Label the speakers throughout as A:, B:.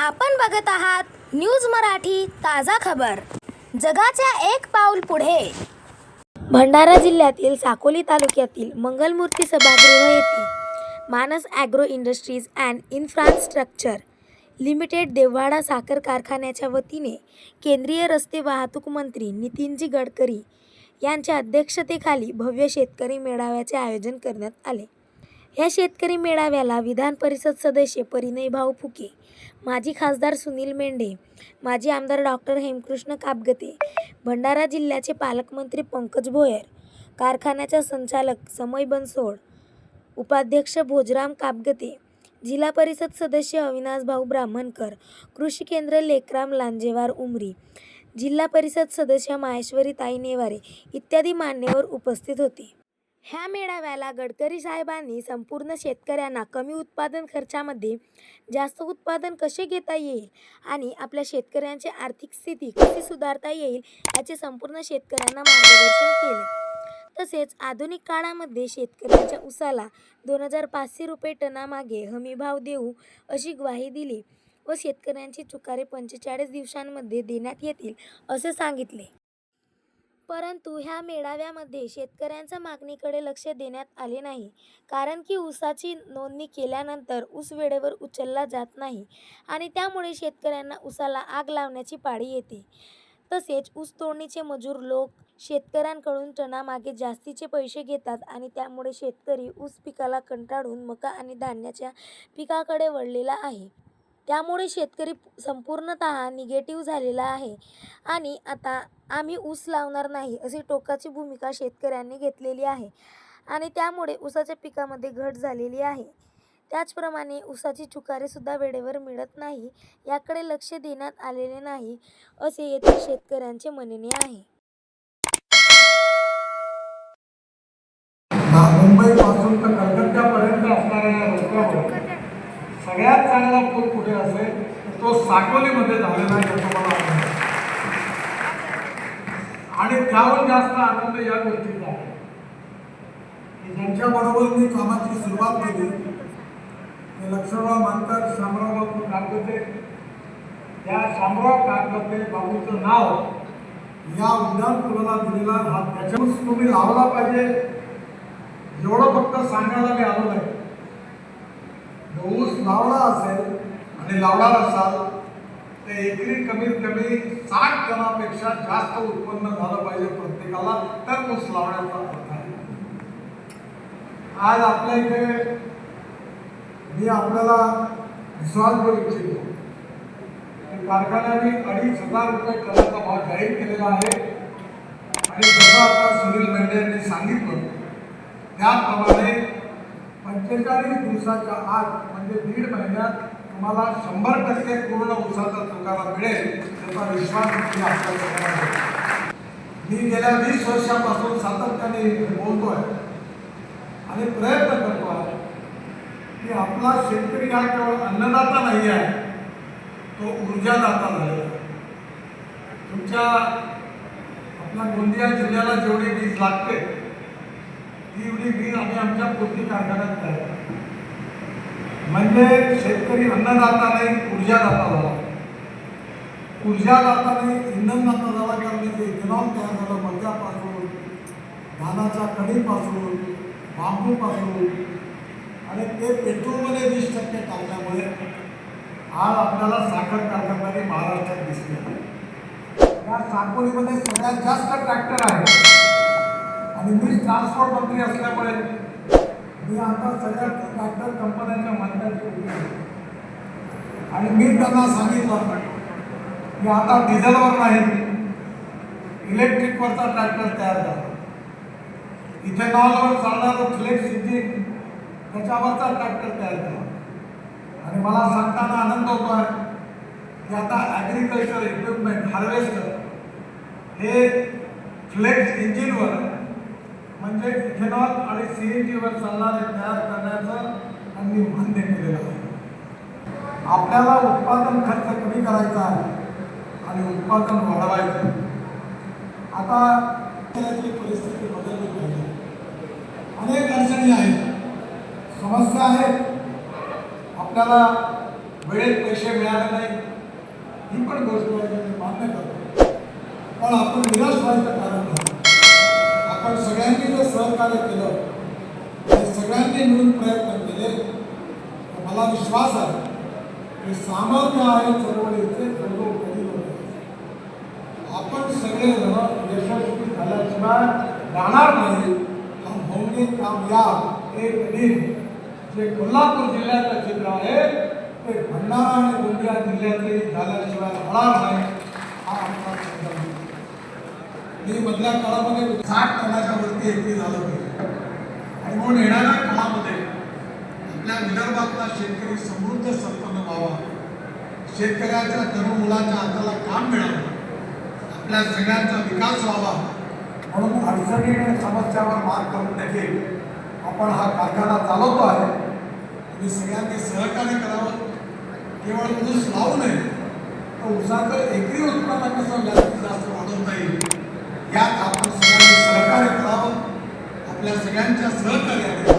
A: आपण बघत आहात न्यूज मराठी ताजा खबर. जगाच्या एक पाऊल पुढे. भंडारा जिल्ह्यातील साकोली तालुक्यातील मंगलमूर्ती सभागृह येथे Manas agro industries and infrastructure limited Devwada साखर कारखान्याच्या वतीने केंद्रीय रस्ते वाहतूक मंत्री नितीनजी गडकरी यांच्या अध्यक्षतेखाली भव्य शेतकरी मेळाव्याचे आयोजन करण्यात आले. या शेतकरी मेळाव्याला विधान परिषद सदस्य परिणय भाऊ फुके माजी खासदार सुनील मेंढे माजी आमदार डॉक्टर हेमकृष्ण कापगते भंडारा जिल्ह्याचे पालकमंत्री पंकज भोयर कारखान्याच्या संचालक समय बनसोड उपाध्यक्ष भोजराम कापगते जिल्हा परिषद सदस्य अविनाश भाऊ ब्राह्मणकर कृषी केंद्र लेकराम लांजेवार उमरी जिल्हा परिषद सदस्य माहेश्वरी ताई नेवारे इत्यादी मान्यवर उपस्थित होते. ह्या मेळाव्याला गडकरी साहेबांनी संपूर्ण शेतकऱ्यांना कमी उत्पादन खर्चामध्ये जास्त उत्पादन कसे घेता येईल आणि आपल्या शेतकऱ्यांची आर्थिक स्थिती कशी सुधारता येईल याचे संपूर्ण शेतकऱ्यांना मार्गदर्शन केले. तसेच आधुनिक काळामध्ये शेतकऱ्यांच्या उसाला दोन हजार पाचशे रुपये टनामागे हमीभाव देऊ अशी ग्वाही दिली व शेतकऱ्यांची चुकारे पंचेचाळीस दिवसांमध्ये देण्यात येतील असे सांगितले. परंतु ह्या मेळाव्यामध्ये शेतकऱ्यांच्या मागणीकडे लक्ष देण्यात आले नाही. कारण की ऊसाची नोंदणी केल्यानंतर ऊस वेळेवर उचलला जात नाही आणि त्यामुळे शेतकऱ्यांना ऊसाला आग लावण्याची पाळी येते. तसेच ऊस तोडणीचे मजूर लोक शेतकऱ्यांकडून टनामागे जास्तीचे पैसे घेतात आणि त्यामुळे शेतकरी ऊस पिकाला कंटाळून मका आणि धान्याच्या पिकाकडे वळलेला आहे. त्यामुळे शेतकरी संपूर्णतः निगेटिव्ह झालेला आहे. आणि आता आम्ही ऊस लावणार नाही अशी टोकाची भूमिका शेतकऱ्यांनी घेतलेली आहे. आणि त्यामुळे ऊसाच्या पिकामध्ये घट झालेली आहे. त्याचप्रमाणे ऊसाची चुकारेसुद्धा वेळेवर मिळत नाही याकडे लक्ष देण्यात आलेले नाही असे येथील शेतकऱ्यांचे म्हणणे आहे.
B: आलेला पूल कुठे असेल तो साकोलीमध्ये झालेला आहे याचा मला आनंद आणि त्याहून जास्त आनंद या गोष्टीचा आहे. की ज्यांच्याबरोबर मी कामाची सुरुवात केली ते लक्ष्मणराव मानकर शामराव बाबू कागदते त्या शामराव कागदते बाबूचं नाव या उड्डाण पुलाला दिलेला हा त्याच्यावर तुम्ही लावला पाहिजे. एवढं फक्त सांगायला मी आलो नाही. ऊस लावला असेल आणि लावणार असाल तर एकरी कमीत कमी साठ टनापेक्षा जास्त उत्पन्न झालं पाहिजे प्रत्येकाला तर ऊस लावण्याचा अर्थ आहे. आज आपल्या इथे मी आपल्याला विश्वास करू इच्छितो की कारखान्याने अडीच हजार रुपये कराचा भाव जाहीर केलेला आहे. आणि जसं आता सुनील मेंढे यांनी सांगितलं त्याप्रमाणे पंचेचाळीस दिवसाच्या आत म्हणजे दीड महिन्यात तुम्हाला शंभर टक्के पूर्ण ऊसाचा चुकारा मिळेल त्याचा विश्वास मी आपल्या मी गेल्या वीस वर्षापासून सातत्याने बोलतो बोलतोय आणि प्रयत्न करतो की आपला शेतकरी हा केवळ अन्नदाता नाही आहे तो ऊर्जादाता झालेला आहे. तुमच्या आपल्या गोंदिया जिल्ह्याला जेवढी वीज लागते ती एवढी वीज आम्ही आमच्या पूर्ती कारखान्यात तयार म्हणजे शेतकरी अन्नदाता नाही ऊर्जादाता झाला. ऊर्जादाता नाही इंधनदाता झाला कारण ते इथेनॉल तयार झालं मक्यापासून धानाच्या कढीपासून बांबूपासून. आणि ते पेट्रोलमध्ये वीस टक्के टाकल्यामुळे आज आपल्याला साखर कारखानदारी महाराष्ट्रात दिसले या साकोलीमध्ये सगळ्यात जास्त ट्रॅक्टर आहे. आणि मी ट्रान्सपोर्ट मंत्री असल्यामुळे मी आता सगळ्या ट्रॅक्टर कंपन्यांच्या मालकांची आणि मी त्यांना सांगितलं की आता डिझेलवर नाही इलेक्ट्रिकवरचा ट्रॅक्टर तयार झाला. इथेनॉलवर चालणारं फ्लेक्स इंजिन त्याच्यावरचा ट्रॅक्टर तयार झाला. आणि मला सांगताना आनंद होतो आहे की आता ॲग्रिकल्चर इक्विपमेंट हार्वेस्टर हे फ्लेक्स इंजिनवर म्हणजे इथेनॉल आणि सी एन जीवर चालणारे तयार करण्याचं त्यांनी मान्य केलेलं आहे. आपल्याला उत्पादन खर्च कमी करायचा आहे आणि उत्पादन वाढवायचं आता परिस्थिती बदलली पाहिजे. अनेक अडचणी आहेत. समस्या आहेत. आपल्याला वेळेत पैसे मिळाले नाही ही पण गोष्ट आहे की मी मान्य करतो पण आपण निराश व्हायचं कारण नाही आपण सगळ्यांनी जर सहकार्य केलं आणि सगळ्यांनी प्रयत्न केले मला विश्वास आहे की सामर्थ्य आहे चळवळीचे कधी आपण सगळे जण यशस्वी झाल्याशिवाय राहणार नाही. हा भौमिक कामयाब एक दिन जे कोल्हापूर जिल्ह्याचं चित्र आहे ते भंडारा आणि गोंदिया जिल्ह्यातही झाल्याशिवाय राहणार नाही हा आमचा मी मधल्या काळामध्ये साठ टनाच्या वरती एकटी झालं पुरवून येणाऱ्या काळामध्ये आपल्या विदर्भातला शेतकरी समृद्ध संपन्न व्हावा. शेतकऱ्याच्या तरुण मुलाच्या हाताला काम मिळावं. आपल्या सगळ्यांचा विकास व्हावा. म्हणून अडचणी आणि समस्यावर मात करून देखील आपण हा कारखाना चालवतो आहे. तुम्ही सगळ्यांनी सहकार्य करावं. केवळ ऊस लावू नये तर ऊसाचं एकरी उत्पन्न कसं जास्तीत जास्त वाढवता येईल? यात आपण आपल्या सगळ्यांच्या सहकार्याने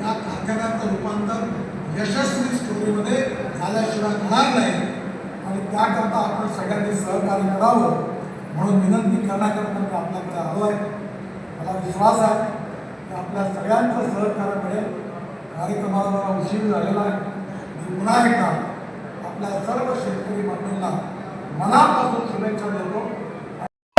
B: या कारखान्याचं रूपांतर यशस्वी स्टोरीमध्ये झाल्याशिवाय होणार नाही. आणि त्याकरता आपण सगळ्यांनी सहकार्य करावं म्हणून विनंती करण्याकरता मी आपल्याकडे आलो आहे. मला विश्वास आहे की आपल्या सगळ्यांचं सहकार्य मिळेल. कार्यक्रमाला जरा उशीर झालेला आहे. मी पुन्हा एकदा आपल्या सर्व शेतकरी बंधूंना मनापासून शुभेच्छा देतो.